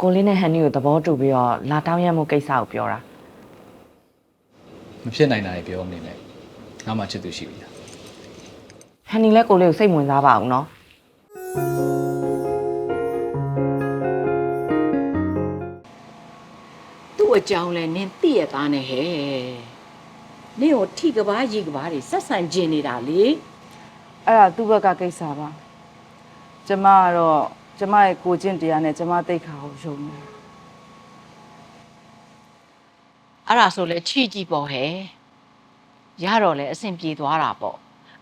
ကိုလေးနဲ့ဟန်နီကိုသဘောတူပြီးတော့လာတောင်းရမှုကိစ္စကိုပြောတာမဖြစ်နိုင်တာတွေပြောနေနဲ့ငါမှချစ်သူရှိပြီလားဟန်နီလည်းကိုလေးကိုစိတ်ဝင်စားပါအောင်နော်သူ့အကြောင်းလဲနင်းသိရသားနဲ့ဟဲ့နင်းကိုထိကဘာရီကဘာတွေဆက်ဆံကျင်နေတာလေအဲ့ဒါသူ့ဘက်ကကိစ္စပါကျမကတော့ ကျမရဲ့ကိုကျင့်တရားနဲ့ကျမတိတ်ခါကိုယုံတယ်အဲ့ဒါဆိုလဲချီကြည့်ပေါ့ဟဲ့ရတော့လဲအဆင်ပြေသွားတာပေါ့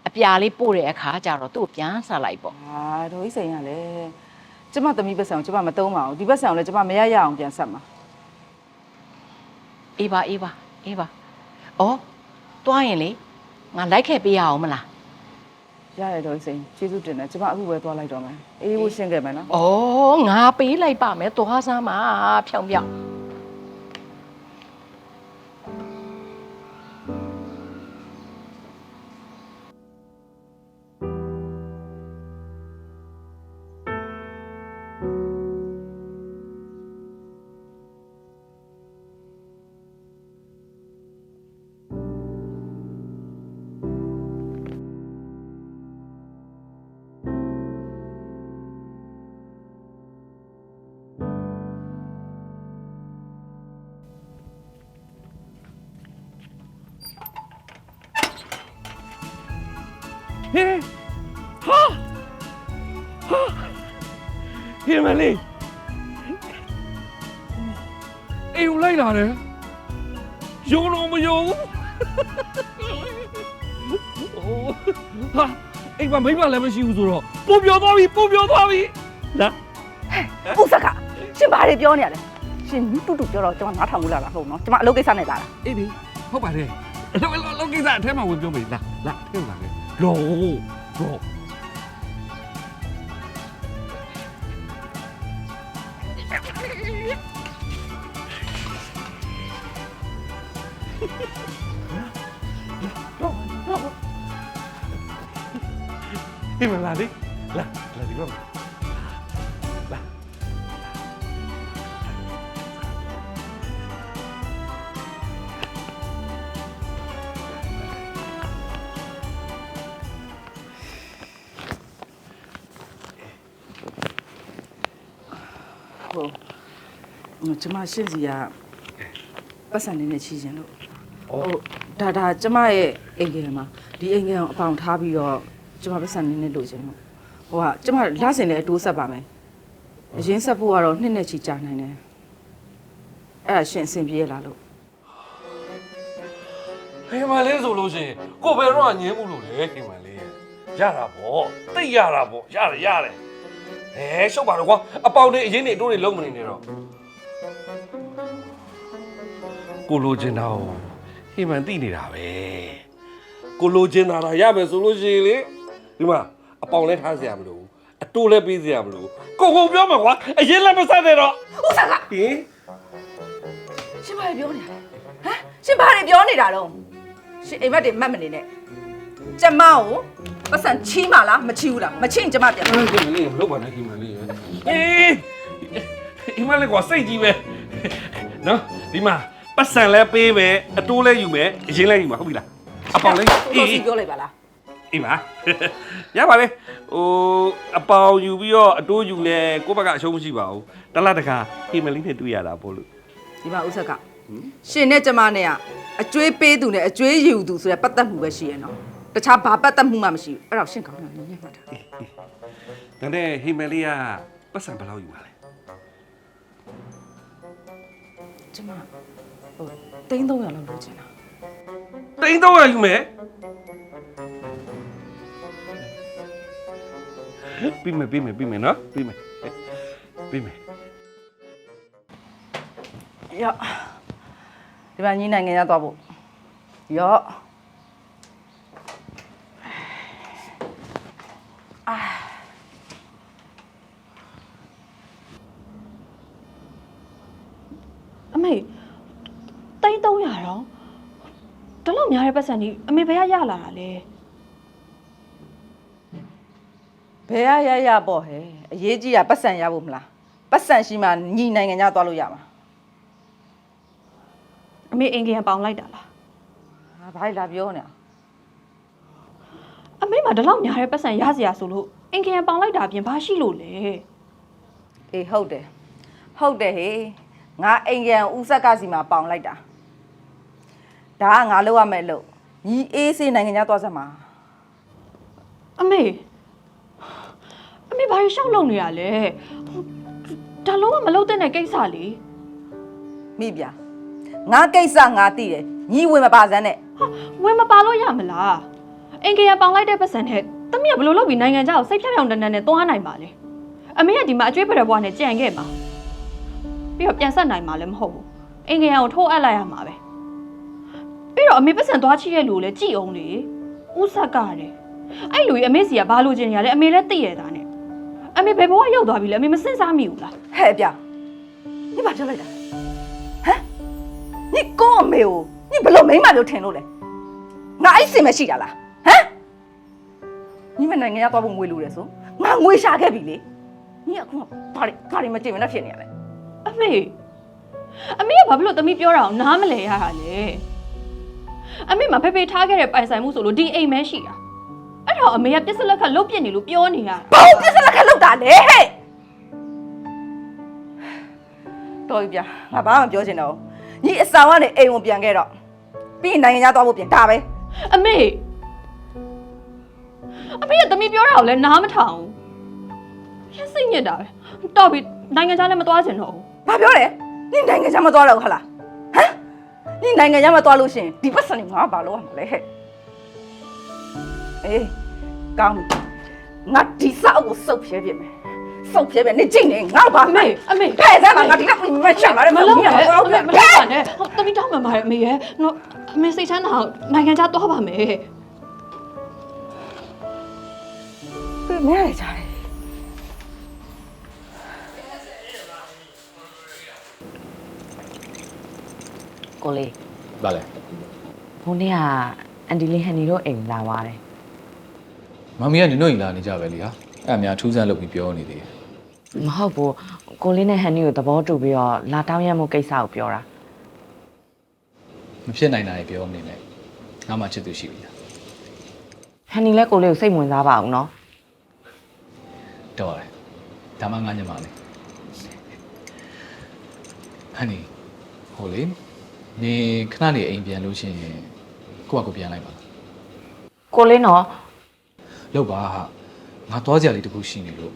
အပြာလေးပို့တဲ့အခါကျတော့သူ့ကိုပြန်ဆက်လိုက်ပေါ့ဟာဒေါ်ကြီးစိန်ကလည်းကျမသမီးပတ်စံကိုကျမမသုံးပါဘူးဒီပတ်စံကိုလည်းကျမမရရအောင်ပြန်ဆက်မှာအေးပါအေးပါအေးပါဩတွားရင်လေငါလိုက်ခဲ့ပေးရအောင်မလား ရတယ်ဒေါ်ကြီးစိန်ကျေးဇူးတင်တယ်ကျမအခုပဲသွားလိုက်တော့မယ်အေးဖို့ရှင်းခဲ့မယ်နော် ဩငါပေးလိုက်ပါမယ်သွားစမ်းပါဖြောင်ဖြောင် ဟေးဟာဟာဟေးမလေးအေးလိုက်လာတယ်ယုံလို့မယုံဘူးဟာအိမ်မှာမိမလည်းမရှိဘူးဆိုတော့ပုံပြောသွားပြီပုံပြောသွားပြီလာဥစ္စာကရှင်ဘာတွေပြောနေရလဲရှင်တူတူပြောတော့ကျမနားထောင်လို့လာတာဟုတ်နော်ကျမအလုပ်ကိစ္စနဲ့လာတာအေးဒီဟုတ်ပါတယ်လောလောလောကိစ္စအထဲမှာဝင်ပြောပြီလာလာထဲမှာလေ လောလောဟေးမလာလေလာလာဒီ ဟုတ်ဟိုကျမရှင်းစီကပတ်စံနေနဲ့ချီခြင်းလို့ဟုတ်ဒါဒါကျမရဲ့အိမ်ကြီးမှာဒီအိမ်ကြီးအောင်အပေါင်ထားပြီးတော့ကျမပတ်စံနေနဲ့လို့ခြင်းလို့ဟိုကကျမလဆင်လည်းအတိုးဆက်ပါမယ်အရင်ဆက်ဖို့ကတော့နှစ်နဲ့ချီကြာနိုင်တယ်အဲ့ဒါရှင်အဆင်ပြေလားလို့ဟေးမလေးဆိုလို့ရှိရင်ကိုဘယ်တော့ညင်းမှုလို့လေဟေးမလေးရတာပေါ့တိတ်ရတာပေါ့ရတယ်ရတယ် ဟဲရှုပ်ပါတော့ကွာအပေါင်တွေအရင်နေအတိုးတွေလုံးမနေနဲ့တော့ကိုလိုချင်တာကိုဟေးမန်သိနေတာပဲကိုလိုချင်တာရမယ်ဆိုလို့ရှိရင်လေဒီမှာအပေါင်လဲထားစရာမလိုဘူးအတိုးလဲပေးစရာမလိုဘူးကိုကိုပြောမှာကွာအရင်လည်းမဆက်နဲ့တော့ဥစ္စာကဟင်ရှင်ဘာတွေပြောနေတာလဲဟမ်ရှင်ဘာတွေပြောနေတာတော့ရှင်အိမ်မက်တွေမတ်မနေနဲ့ကျမကို ပတ်စံချီးမလားမချီးဘူးလားမချီးရင်ကျမပြန်အဲ့ဒီမလေးမလုပ်ပါနဲ့ဒီမလေးရအေးဒီမလေးကစိတ်ကြီးပဲနော်ဒီမှာပတ်စံလဲပေးမယ်အတိုးလဲယူမယ်အရင်လဲယူမှာဟုတ်ပြီလားအပေါင်လဲကိုအေးစီပြောလိုက်ပါလားအေးပါရပါလေဟိုအပေါင်ယူပြီးတော့အတိုးယူလဲကိုယ့်ဘက်ကအရှုံးမရှိပါဘူးတလားတခါဟေမလီနဲ့တွေ့ရတာပို့လို့ဒီမှာဥစ္စာကရှင်နဲ့ကျမနဲ့ကအကျွေးပေးသူနဲ့အကျွေးယူသူဆိုတဲ့ပတ်သက်မှုပဲရှိရနော် တခြားဘာပတ်သက်မှုမှမရှိဘူးအဲ့တော့ရှင်ကောင်းတာညံ့မှတ်တာဒါနဲ့ဟေမလီကပတ်စံဘယ်လောက်ယူပါလဲကျမဟိုတိန်း300လောက်လိုချင်တာတိန်းတော့ရယူမယ်ပြီးမယ်ပြီးမယ်ပြီးမယ်နော်ပြီးမယ်ပြီးမယ်ရော့ဒီမှာညီနိုင်ငံရသွားဖို့ရော့ မေတိန်း300တော့တလောက်များတဲ့ပတ်စံကြီးအမေဘယ်ကရလာတာလဲဘယ်ရရရပေါ့ဟဲ့အရေးကြီးတာပတ်စံရဖို့မလားပတ်စံရှိမှညီနိုင်ငံခြားသွားလို့ရမှာအမေအိမ်ကန်ပေါင်လိုက်တာလားဟာဘာလဲလာပြောနေအမေမှာဒီလောက်များတဲ့ပတ်စံရစရာဆိုလို့အိမ်ကန်ပေါင်လိုက်တာအပြင်ဘာရှိလို့လဲအေးဟုတ်တယ်ဟုတ်တယ်ဟေး ငါအိမ်ကန်ဦးဆက်ကစီမှာပေါင်လိုက်တာဒါကငါလောက်ရမယ်လို့ညီအေးစေးနိုင်ငံခြားသွားစမ်းမှာအမေအမေဘာလို့ရှောက်လုံနေရလဲဒါလုံးဝမလုပ်တဲ့ကိစ္စလေမိဗျာငါကိစ္စငါသိတယ်ညီဝင်မပါစမ်းနဲ့ဟာဝင်မပါလို့ရမလားအိမ်ကန်ပေါင်လိုက်တဲ့ပတ်စံနဲ့တမီးကဘယ်လိုလုပ်ပြီးနိုင်ငံခြားကိုစိတ်ဖြောင်ဖြောင်တန်တန်နဲ့သွားနိုင်ပါလဲအမေကဒီမှာအကျွေးပရဘွားနဲ့ကြံခဲ့မှာ ပြီးတော့ပြန်ဆက်နိုင်မှာလည်းမဟုတ်ဘူးအိမ်ကန်ကိုထိုးအပ်လိုက်ရမှာပဲပြီးတော့အမေပတ်စံသွားချိရဲ့လူကိုလည်းကြည်အောင်လေဥဆက်ကတယ်အဲ့လူကြီးအမေစီကဘာလို့ချင်းရလဲအမေလည်းသိရတာနဲ့အမေဘယ်ဘဝရောက်သွားပြီလဲအမေမစင်စားမိဘူးလားဟဲ့ဗျာညီဘာပြောလိုက်တာလဲဟမ်ညီကိုအမေကိုညီဘယ်လိုမိန်းမမျိုးထင်လို့လဲငါအဲ့စင်မရှိတာလားဟမ်ညီမနိုင်ငံခြားသွားဖို့ငွေလိုတယ်ဆိုငါငွေရှာခဲ့ပြီလေညီကအခုကဘာတွေဘာတွေမကြည့်မနဲ့ဖြစ်နေရလဲ အမေအမေကဘာဖြစ်လို့သမီးပြောတာအောင်နားမလဲရတာလဲအမေမဖေဖေထားခဲ့တဲ့ပိုင်ဆိုင်မှုဆိုလို့ဒီအိမ်မဲရှိတာအဲ့တော့အမေကပြစ်စလက်ခတ်လုတ်ပြစ်နေလို့ပြောနေရတာဘာလို့ပြစ်စလက်ခက်လောက်တာလဲဟဲ့တော်ပြီဗျာငါဘာမှမပြောချင်တော့ဘူးညီအဆောင်ကနေအိမ်ကိုပြန်ခဲ့တော့ပြီးရင်နိုင်ငံခြားသွားဖို့ပြန်ဒါပဲအမေအမေကသမီးပြောတာကိုလည်းနားမထောင်ဘူးရစိတ်ညစ်တာပဲတော့ပြီနိုင်ငံခြားလည်းမသွားချင်တော့ဘူး ဘာပြောလဲညီနိုင်ငံခြားမသွားတော့ဘူးဟလားဟမ်ညီနိုင်ငံခြားမသွားလို့ရှရင်ဒီပတ်စံတွေငါဘာလို့ရမှာလဲဟဲ့အေးကောင်းပြီငါဒီစောက်ကိုစုပ်ဖြဲပြမယ်စုပ်ဖြဲပြနေကြည့်နေငါဘာအမေအမေဖဲစမ်းပါငါဒီကမချက်ပါလေမလုပ်နဲ့မလုပ်နဲ့မလုပ်ပါနဲ့ဟိုသမီးတောင်းမှန်ပါတယ်အမေရဲ့နော်အမေစိတ်ချမ်းသာအောင်နိုင်ငံခြားသွားပါမယ်မရကြတယ် ကိုလေးဗါလဲဘုန်းကြီးကအန်ဒီလေးဟန်နီတို့အိမ်လာသွားတယ်မမီးကနင်တို့အိမ်လာနေကြပဲလေဟာအဲ့အများထူးဆန်းလုပ်ပြီးပြောနေသေးတယ်မဟုတ်ဘူးကိုလေးနဲ့ဟန်နီကိုသဘောတူပြီးတော့လာတောင်းရမှုကိစ္စကိုပြောတာမဖြစ်နိုင်တာတွေပြောနေနဲ့ငါမှချစ်သူရှိပြီလားဟန်နီလည်းကိုလေးကိုစိတ်ဝင်စားပါအောင်နော်တော်တယ်ဒါမှငါညမလေးဟန်နီဟိုလေ နေခဏနေအိမ်ပြန်လို့ရှိရင်ကိုကကိုပြန်လိုက်ပါကိုလေးနော်လောက်ပါဟာငါသွားကြလေးတခုရှိနေလို့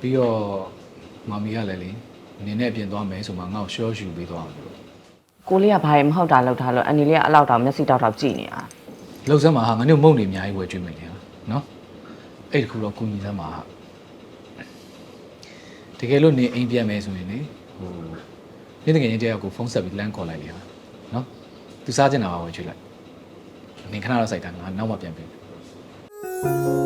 ပြီးတော့မမီကလည်းလေနင်းနဲ့ပြင်သွားမယ်ဆိုမှငါ့ကိုရှော့ရှူပေးသွားအောင်လို့ကိုလေးကဘာရင်မဟုတ်တာလောက်ထားလို့အန်ဒီလေးကအလောက်တောင်မျက်စိတောက်တောက်ကြည့်နေတာလောက်စမ်းမှာဟာငါတို့မုံနေအများကြီးဝယ်ကျွေးမယ်လေဟာနော်အဲ့ဒီခုတော့ကုညီစမ်းမှာဟာတကယ်လို့နေအိမ်ပြန်မယ်ဆိုရင်လေဟို နေ့တကယ်ချင်းတယောက်ကိုဖုန်းဆက်ပြီးလမ်းခေါ်လိုက်လေဟာနော်သူစားချင်တာပါဝယ်ကျွေးလိုက်နေခဏတော့စိုက်တာငါနောက်မှပြန်ပေးမယ်